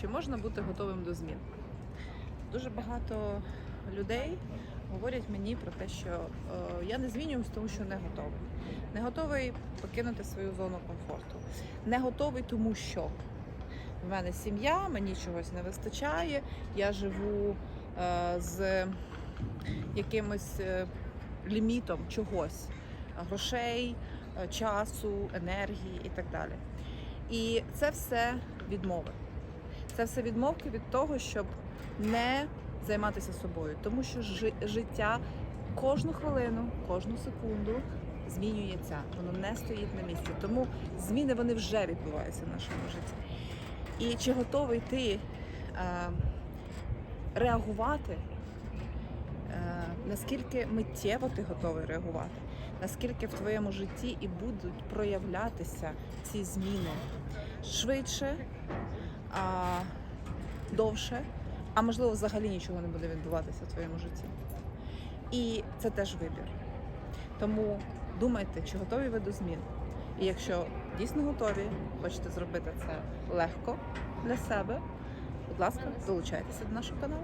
Чи можна бути готовим до змін? Дуже багато людей говорять мені про те, що е, я не змінююсь, тому що не готовий. Не готовий покинути свою зону комфорту. Не готовий, тому що в мене сім'я, мені чогось не вистачає, я живу е, з якимось е, лімітом чогось, грошей, часу, енергії і так далі. І це все відмови. Це все відмовки від того, щоб не займатися собою, тому що жи- життя кожну хвилину, кожну секунду змінюється, воно не стоїть на місці. Тому зміни вони вже відбуваються в нашому житті. І чи готовий ти е, реагувати? Е, наскільки миттєво ти готовий реагувати? Наскільки в твоєму житті і будуть проявлятися ці зміни швидше, довше, а можливо, взагалі нічого не буде відбуватися в твоєму житті. І це теж вибір. Тому думайте, чи готові ви до змін. І якщо дійсно готові, хочете зробити це легко для себе, будь ласка, долучайтеся до нашого каналу.